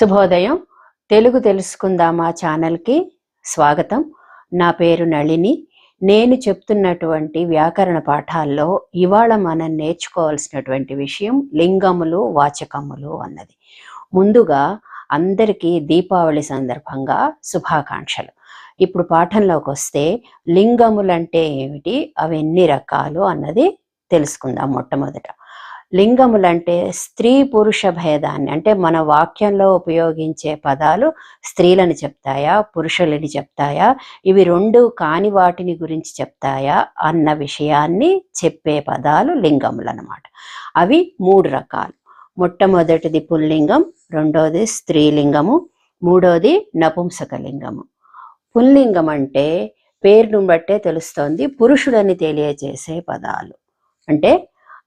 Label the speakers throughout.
Speaker 1: శుభోదయం. తెలుగు తెలుసుకుందామా ఛానల్కి స్వాగతం. నా పేరు నళిని. నేను చెప్తున్నటువంటి వ్యాకరణ పాఠాల్లో ఇవాళ మనం నేర్చుకోవాల్సినటువంటి విషయం లింగములు వాచకములు అన్నది. ముందుగా అందరికీ దీపావళి సందర్భంగా శుభాకాంక్షలు. ఇప్పుడు పాఠంలోకి వస్తే లింగములంటే ఏమిటి? అవి ఎన్ని రకాలు అన్నది తెలుసుకుందాం మొట్టమొదట. లింగములంటే స్త్రీ పురుష భేదాన్ని అంటే మన వాక్యంలో ఉపయోగించే పదాలు స్త్రీలను చెప్తాయా పురుషులని చెప్తాయా ఇవి రెండు కాని వాటిని గురించి చెప్తాయా అన్న విషయాన్ని చెప్పే పదాలు లింగములు అన్నమాట అవి మూడు రకాలు. మొట్టమొదటిది పుల్లింగం రెండోది స్త్రీలింగము మూడోది నపుంసకలింగము. పుల్లింగం అంటే పేరును బట్టే తెలుస్తోంది పురుషులని తెలియజేసే పదాలు. అంటే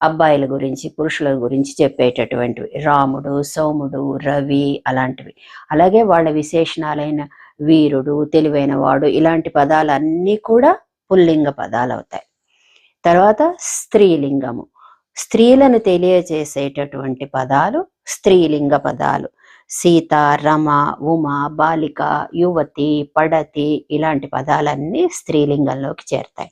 Speaker 1: అబ్బాయిల గురించి పురుషుల గురించి చెప్పేటటువంటివి రాముడు సోముడు రవి అలాంటివి. అలాగే వాళ్ళ విశేషణాలైన వీరుడు తెలివైన వాడు ఇలాంటి పదాలన్నీ కూడా పుల్లింగ పదాలు అవుతాయి తర్వాత స్త్రీలింగము. స్త్రీలను తెలియజేసేటటువంటి పదాలు స్త్రీలింగ పదాలు. సీత రమ ఉమ బాలిక యువతి పడతి ఇలాంటి పదాలన్నీ స్త్రీలింగంలోకి చేరుతాయి.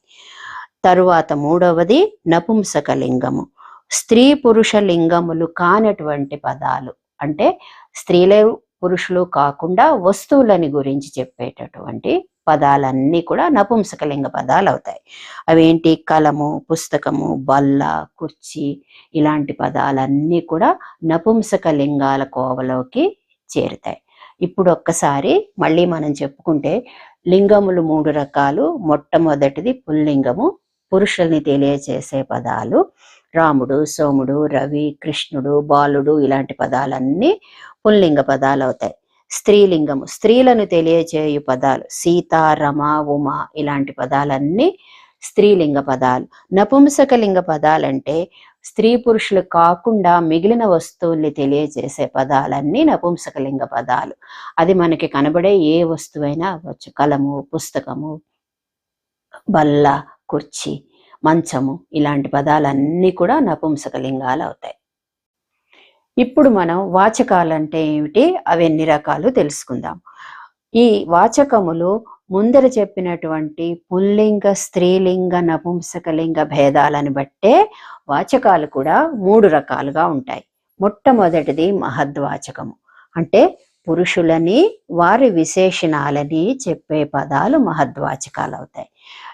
Speaker 1: తరువాత మూడవది నపుంసక లింగము స్త్రీ పురుష లింగములు కానటువంటి పదాలు. అంటే స్త్రీలే పురుషులు కాకుండా వస్తువులని గురించి చెప్పేటటువంటి పదాలన్నీ కూడా నపుంసకలింగ పదాలు అవుతాయి. అవేంటి? కలము పుస్తకము బల్ల కుర్చీ ఇలాంటి పదాలన్నీ కూడా నపుంసక లింగాల కోవలోకి చేరుతాయి. ఇప్పుడు ఒక్కసారి మళ్ళీ మనం చెప్పుకుంటే లింగములు మూడు రకాలు. మొట్టమొదటిది పుల్లింగము పురుషుల్ని తెలియజేసే పదాలు. రాముడు సోముడు రవి కృష్ణుడు బాలుడు ఇలాంటి పదాలన్నీ పుల్లింగ పదాలు అవుతాయి. స్త్రీలింగము స్త్రీలను తెలియజేయు పదాలు సీత రమ ఉమ ఇలాంటి పదాలన్నీ స్త్రీలింగ పదాలు. నపుంసకలింగ పదాలంటే స్త్రీ పురుషులు కాకుండా మిగిలిన వస్తువుల్ని తెలియజేసే పదాలన్నీ నపుంసకలింగ పదాలు. అది మనకి కనబడే ఏ వస్తువైనా అవ్వచ్చు. కలము పుస్తకము బల్ల కుర్చీ మంచము ఇలాంటి పదాలన్నీ కూడా నపుంసకలింగాలు అవుతాయి. ఇప్పుడు మనం వాచకాలంటే ఏమిటి? అవి ఎన్ని రకాలు తెలుసుకుందాం. ఈ వాచకములు ముందర చెప్పినటువంటి పుల్లింగ స్త్రీలింగ నపుంసకలింగ భేదాలను బట్టే వాచకాలు కూడా మూడు రకాలుగా ఉంటాయి. మొట్టమొదటిది మహద్వాచకము. అంటే పురుషులని వారి విశేషణాలని చెప్పే పదాలు మహద్వాచకాలు అవుతాయి.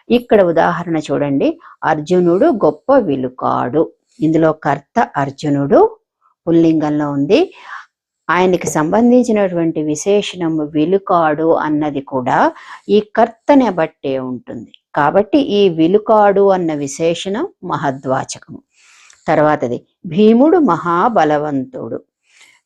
Speaker 1: ఇక్కడ ఉదాహరణ చూడండి. అర్జునుడు గొప్ప విలుకాడు. ఇందులో కర్త అర్జునుడు పుల్లింగంలో ఉంది. ఆయనకి సంబంధించినటువంటి విశేషణము విలుకాడు అన్నది కూడా ఈ కర్తని బట్టే ఉంటుంది. కాబట్టి ఈ విలుకాడు అన్న విశేషణం మహద్వాచకము. తర్వాతది భీముడు మహాబలవంతుడు.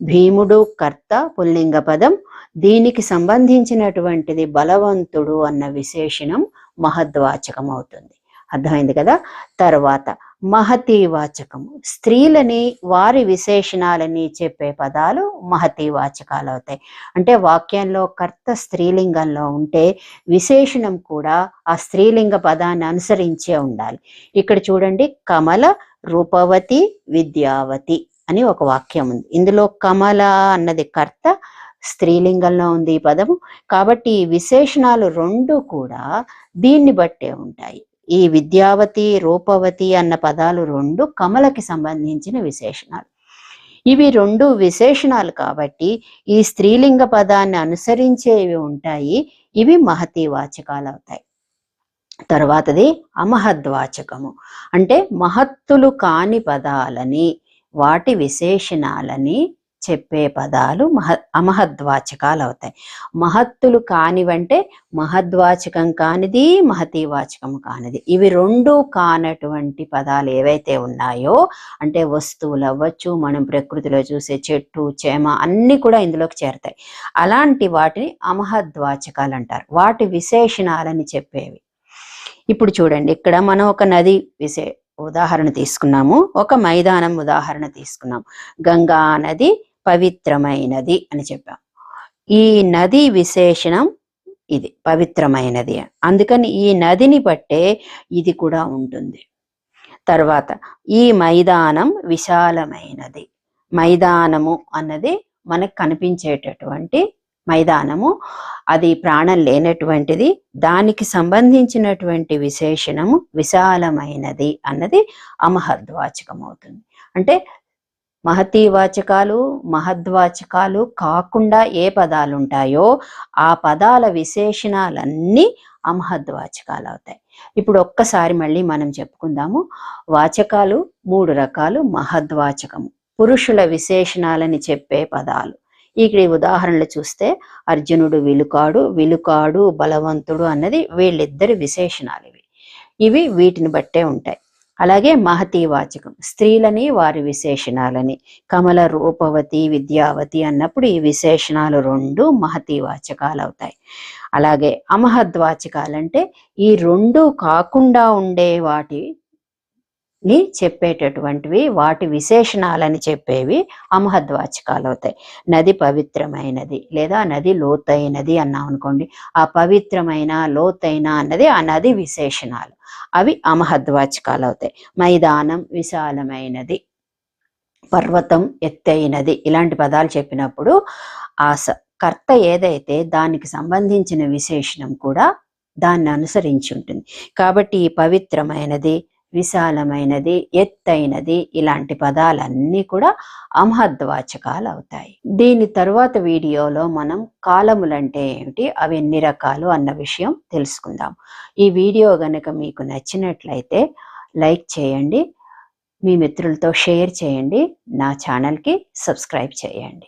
Speaker 1: భీముడు కర్త పుల్లింగ పదం. దీనికి సంబంధించినటువంటిది బలవంతుడు అన్న విశేషణం మహద్వాచకం అవుతుంది అర్థమైంది కదా? తర్వాత మహతీవాచకము. స్త్రీలని వారి విశేషణాలని చెప్పే పదాలు మహతీ వాచకాలు అవుతాయి అంటే వాక్యంలో కర్త స్త్రీలింగంలో ఉంటే విశేషణం కూడా ఆ స్త్రీలింగ పదాన్ని అనుసరించే ఉండాలి. ఇక్కడ చూడండి కమల రూపవతి విద్యావతి అని ఒక వాక్యం ఉంది. ఇందులో కమల అన్నది కర్త స్త్రీలింగంలో ఉంది ఈ పదము. కాబట్టి ఈ విశేషణాలు రెండు కూడా దీన్ని బట్టే ఉంటాయి. ఈ విద్యావతి రూపవతి అన్న పదాలు రెండు కమలకి సంబంధించిన విశేషణాలు. ఇవి రెండు విశేషణాలు కాబట్టి ఈ స్త్రీలింగ పదాన్ని అనుసరించేవి ఉంటాయి. ఇవి మహతీ వాచకాలు అవుతాయి. తర్వాతది అమహద్వాచకము. అంటే మహత్తులు కాని పదాలని వాటి విశేషణాలని చెప్పే పదాలు మహ అమహద్వాచకాలు అవుతాయి మహత్తులు కానివంటే మహద్వాచకం కానిది మహతీవాచకం కానిది. ఇవి రెండు కానటువంటి పదాలు ఏవైతే ఉన్నాయో అంటే వస్తువులు అవ్వచ్చు మనం ప్రకృతిలో చూసే చెట్టు చేమ అన్ని కూడా ఇందులోకి చేరుతాయి. అలాంటి వాటిని అమహద్వాచకాలు అంటారు వాటి విశేషణాలని చెప్పేవి. ఇప్పుడు చూడండి ఇక్కడ మనం ఒక నది విశే ఉదాహరణ తీసుకున్నాము. ఒక మైదానం ఉదాహరణ తీసుకున్నాం గంగా నది పవిత్రమైనది అని చెప్పాం. ఈ నది విశేషణం ఇది పవిత్రమైనది. అందుకని ఈ నదిని బట్టే ఇది కూడా ఉంటుంది. తర్వాత ఈ మైదానం విశాలమైనది. మైదానము అన్నది మనకు కనిపించేటటువంటి మైదానము. అది ప్రాణం లేనటువంటిది. దానికి సంబంధించినటువంటి విశేషణము విశాలమైనది అన్నది అమహద్వాచకం అవుతుంది. అంటే మహతీవాచకాలు మహద్వాచకాలు కాకుండా ఏ పదాలు ఉంటాయో ఆ పదాల విశేషణాలన్నీ అమహద్వాచకాలు అవుతాయి. ఇప్పుడు ఒక్కసారి మళ్ళీ మనం చెప్పుకుందాము. వాచకాలు మూడు రకాలు మహద్వాచకము. పురుషుల విశేషణాలని చెప్పే పదాలు. ఇక్కడ ఈ ఉదాహరణలు చూస్తే అర్జునుడు విలుకాడు విలుకాడు బలవంతుడు అన్నది వీళ్ళిద్దరి విశేషణాలు ఇవి. ఇవి వీటిని బట్టే ఉంటాయి. అలాగే మహతీవాచకం స్త్రీలని వారి విశేషణాలని. కమల రూపవతి విద్యావతి అన్నప్పుడు ఈ విశేషణాలు రెండు మహతీవాచకాలు అవుతాయి అలాగే అమహద్వాచకాలంటే ఈ రెండు కాకుండా ఉండే వాటి ని చెప్పేటటువంటివి వాటి విశేషణాలని చెప్పేవి అమహద్వాచకాలు అవుతాయి. నది పవిత్రమైనది లేదా నది లోతైనది అన్నాం అనుకోండి. ఆ పవిత్రమైన లోతైన అన్నది ఆ నది విశేషణాలు. అవి అమహద్వాచకాలు అవుతాయి. మైదానం విశాలమైనది పర్వతం ఎత్తైనది ఇలాంటి పదాలు చెప్పినప్పుడు ఆ స కర్త ఏదైతే దానికి సంబంధించిన విశేషణం కూడా దాన్ని అనుసరించి ఉంటుంది. కాబట్టి ఈ పవిత్రమైనది విశాలమైనది ఎత్తైనది ఇలాంటి పదాలన్నీ కూడా అమహద్వాచకాలు అవుతాయి. దీని తరువాత వీడియోలో మనం కాలములంటే ఏమిటి అవి ఎన్ని రకాలు అన్న విషయం తెలుసుకుందాం. ఈ వీడియో గనక మీకు నచ్చినట్లయితే లైక్ చేయండి మీ మిత్రులతో షేర్ చేయండి నా ఛానల్కి సబ్స్క్రైబ్ చేయండి.